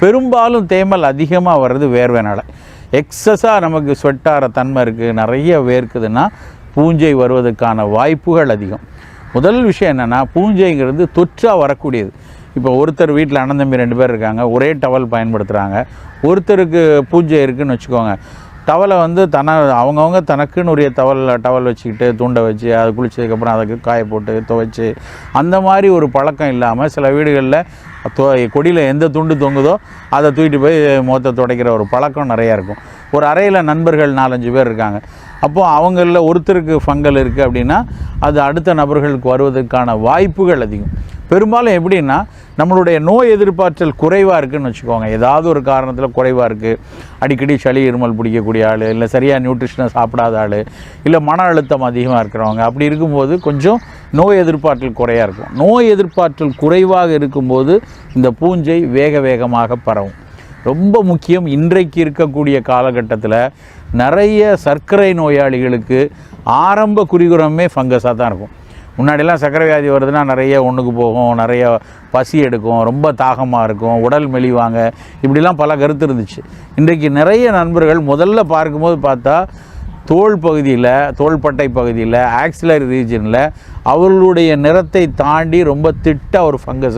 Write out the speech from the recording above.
பெரும்பாலும் தேமல் அதிகமாக வர்றது வேர்வைனால். எக்ஸஸாக நமக்கு ஸ்வெட்டார தன்மை இருக்குது நிறைய வேர்க்குதுன்னா பூஞ்சை வருவதற்கான வாய்ப்புகள் அதிகம். முதல் விஷயம் என்னென்னா பூஞ்சைங்கிறது தொற்றாக வரக்கூடியது. இப்போ ஒருத்தர் வீட்டில் அண்ணன் தம்பி ரெண்டு பேர் இருக்காங்க ஒரே டவல் பயன்படுத்துகிறாங்க ஒருத்தருக்கு பூஞ்சை இருக்குன்னு வச்சுக்கோங்க. டவலை வந்து தன அவங்கவுங்க தனக்குன்னு உரிய டவல் டவல் வச்சுக்கிட்டு தூண்டை வச்சு அது குளிச்சதுக்கப்புறம் அதுக்கு காய போட்டு துவைச்சி அந்த மாதிரி ஒரு பழக்கம் இல்லாமல் சில வீடுகளில் தொ கொடியில் எந்த துண்டு தொங்குதோ அதை தூக்கிட்டு போய் முகத்தை துடைக்கிற ஒரு பழக்கம் நிறையா இருக்கும். ஒரு அறையில் நண்பர்கள் நாலஞ்சு பேர் இருக்காங்க. அப்போது அவங்களில் ஒருத்தருக்கு ஃபங்கல் இருக்குது அப்படின்னா அது அடுத்த நபர்களுக்கு வருவதற்கான வாய்ப்புகள் அதிகம். பெரும்பாலும் எப்படின்னா நம்மளுடைய நோய் எதிர்ப்பாற்றல் குறைவாக இருக்குன்னு வச்சுக்கோங்க. ஏதாவது ஒரு காரணத்தில் குறைவாக இருக்குது அடிக்கடி சளி இருமல் பிடிக்கக்கூடிய ஆள் இல்லை சரியாக நியூட்ரிஷனை சாப்பிடாத ஆள் இல்லை மன அழுத்தம் அதிகமாக இருக்கிறவங்க அப்படி இருக்கும்போது கொஞ்சம் நோய் எதிர்ப்பாற்றல் குறையாக இருக்கும். நோய் எதிர்ப்பாற்றல் குறைவாக இருக்கும்போது இந்த பூஞ்சை வேக வேகமாக பரவும். ரொம்ப முக்கியம் இன்றைக்கு இருக்கக்கூடிய காலகட்டத்தில் நிறைய சர்க்கரை நோயாளிகளுக்கு ஆரம்ப குறிகுறமே ஃபங்கஸாக தான் இருக்கும். முன்னாடிலாம் சர்க்கரை வியாதி வருதுன்னா நிறைய ஒன்றுக்கு போகும் நிறைய பசி எடுக்கும் ரொம்ப தாகமாக இருக்கும் உடல் மெலிவாங்க. இப்படிலாம் பல கருத்து இருந்துச்சு. இன்றைக்கு நிறைய நண்பர்கள் முதல்ல பார்க்கும்போது பார்த்தா தோல் பகுதியில் தோள்பட்டை பகுதியில் ஆக்சிலரி ரீஜனில் அவர்களுடைய நிறத்தை தாண்டி ரொம்ப திட்ட ஒரு ஃபங்கஸ்